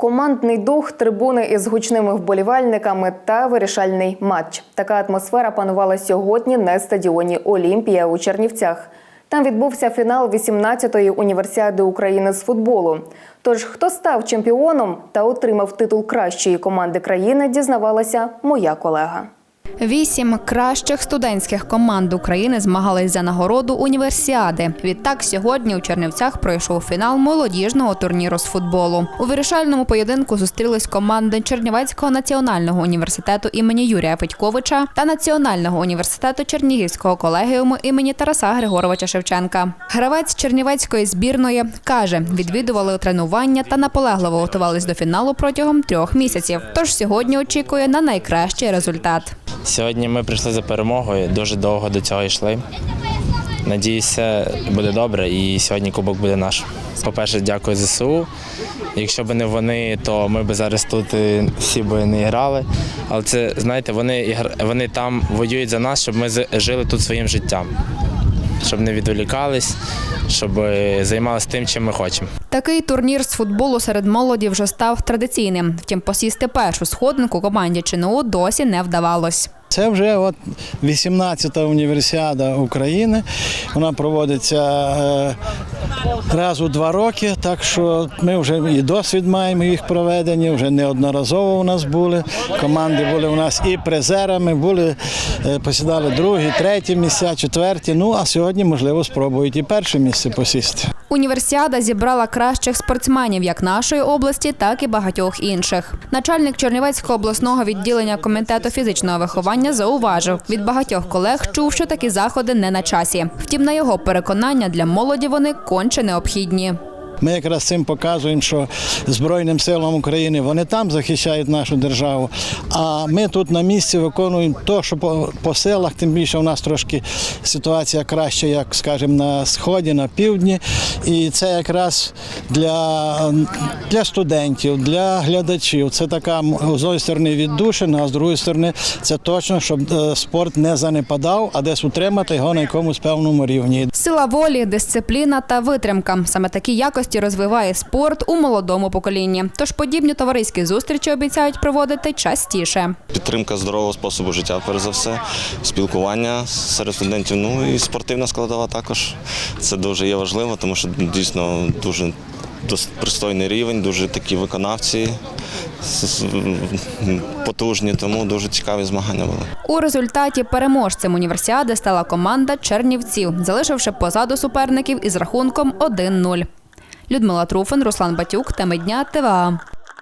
Командний дух, трибуни із гучними вболівальниками та вирішальний матч. Така атмосфера панувала сьогодні на стадіоні Олімпія у Чернівцях. Там відбувся фінал 18-ї універсіади України з футболу. Тож, хто став чемпіоном та отримав титул кращої команди країни, дізнавалася моя колега. Вісім кращих студентських команд України змагались за нагороду універсіади. Відтак сьогодні у Чернівцях пройшов фінал молодіжного турніру з футболу. У вирішальному поєдинку зустрілись команди Чернівецького національного університету імені Юрія Петьковича та Національного університету Чернігівського колегіуму імені Тараса Григоровича Шевченка. Гравець Чернівецької збірної каже, відвідували тренування та наполегливо готувались до фіналу протягом трьох місяців. Тож сьогодні очікує на найкращий результат. Сьогодні ми прийшли за перемогою, дуже довго до цього йшли. Надіюся, буде добре і сьогодні кубок буде наш. По-перше, дякую ЗСУ. Якщо б не вони, то ми б зараз тут е, всі б не грали. Але це, знаєте, вони, вони там воюють за нас, щоб ми жили тут своїм життям, щоб не відволікались, щоб е, займалися тим, чим ми хочемо. Такий турнір з футболу серед молоді вже став традиційним. Втім, посісти першу сходинку команді ЧНУ досі не вдавалось. Це вже от 18-та універсіада України. Вона проводиться е, раз у два роки, так що ми вже і досвід маємо їх проведення, вже неодноразово у нас були. Команди були у нас і призерами, були, е, посідали другі, треті місця, четверті. Ну а сьогодні, можливо, спробують і перше місце посісти. Універсіада зібрала кращих спортсменів як нашої області, так і багатьох інших. Начальник Чернівецького обласного відділення комітету фізичного виховання зауважив, від багатьох колег чув, що такі заходи не на часі. Втім, на його переконання для молоді вони конче необхідні. Ми якраз цим показуємо, що Збройним силам України вони там захищають нашу державу. А ми тут на місці виконуємо те, що по, по силах, тим більше у нас трошки ситуація краща, як скажімо, на сході, на півдні. І це якраз для, для студентів, для глядачів. Це така з однієї сторони віддушина, а з другої сторони, це точно, щоб е, спорт не занепадав, а десь утримати його на якомусь певному рівні. Сила волі, дисципліна та витримка саме такі якості розвиває спорт у молодому поколінні. Тож подібні товариські зустрічі обіцяють проводити частіше. Підтримка здорового способу життя, перш за все, спілкування серед студентів. Ну і спортивна складова також. Це дуже є важливо, тому що дійсно дуже пристойний рівень, дуже такі виконавці потужні, тому дуже цікаві змагання були. У результаті переможцем універсіади стала команда Чернівців, залишивши позаду суперників із рахунком 1-0. Людмила Труфан, Руслан Батюк, теми дня ТВА.